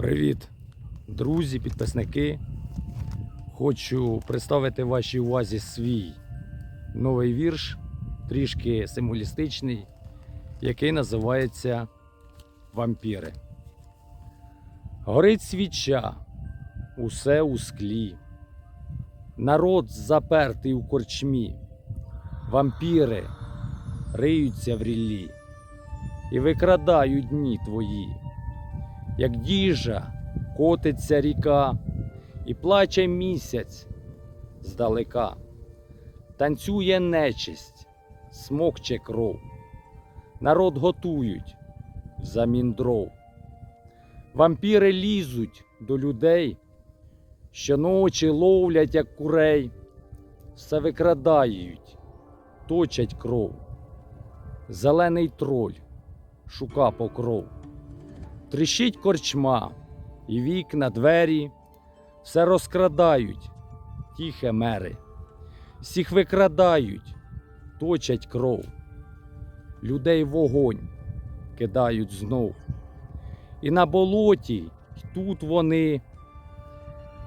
Привіт, друзі, підписники. Хочу представити вашій увазі свій новий вірш, трішки символістичний, який називається Вампіри. Горить свіча, усе у склі. Народ запертий у корчмі, вампіри риються в ріллі і викрадають дні твої як діжа, котиться ріка, і плаче місяць здалека. Танцює нечисть, смокче кров. Народ готують взамін дров. Вампіри лізуть до людей, щоночі ловлять, як курей, все викрадають, точать кров. Зелений троль шука покров. Тріщить корчма, і вікна, двері, все розкрадають ті химери, всіх викрадають, точать кров, людей вогонь кидають знов. І на болоті й тут вони,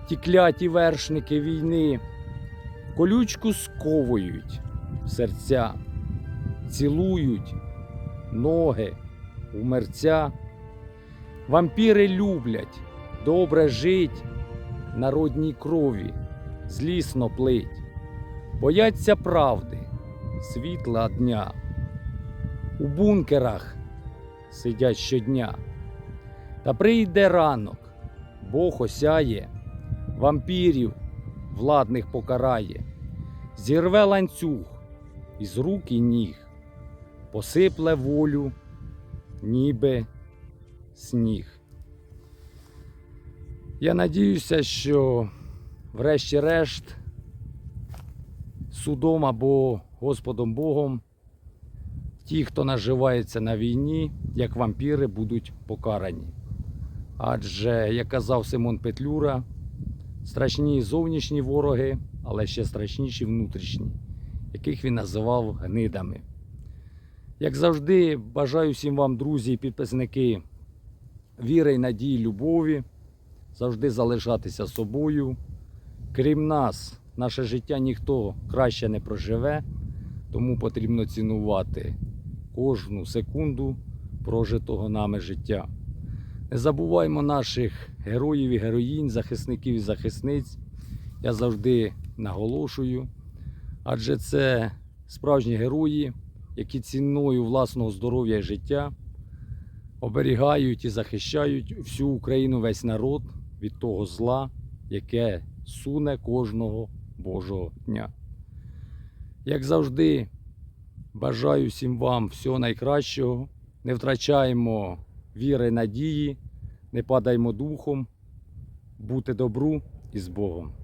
ті кляті вершники війни, колючку сковують серця, цілують ноги у мерця. Вампіри люблять добре жить, народній крові злісно плить, бояться правди, світла дня. У бункерах сидять щодня. Та прийде ранок, Бог осяє, вампірів владних покарає, зірве ланцюг із рук і ніг, посипле волю, ніби сніг. Я надіюся, що врешті-решт судом або Господом Богом ті, хто наживається на війні, як вампіри, будуть покарані. Адже, як казав Симон Петлюра, страшні зовнішні вороги, але ще страшніші внутрішні, яких він називав гнидами. Як завжди, бажаю всім вам, друзі і підписники, віри, надії, любові, завжди залишатися собою. Крім нас, наше життя ніхто краще не проживе, тому потрібно цінувати кожну секунду прожитого нами життя. Не забуваймо наших героїв і героїнь, захисників і захисниць. Я завжди наголошую, адже це справжні герої, які ціною власного здоров'я і життя оберігають і захищають всю Україну, весь народ від того зла, яке суне кожного Божого дня. Як завжди, бажаю всім вам всього найкращого. Не втрачаємо віри, надії, не падаймо духом, бути добру і з Богом.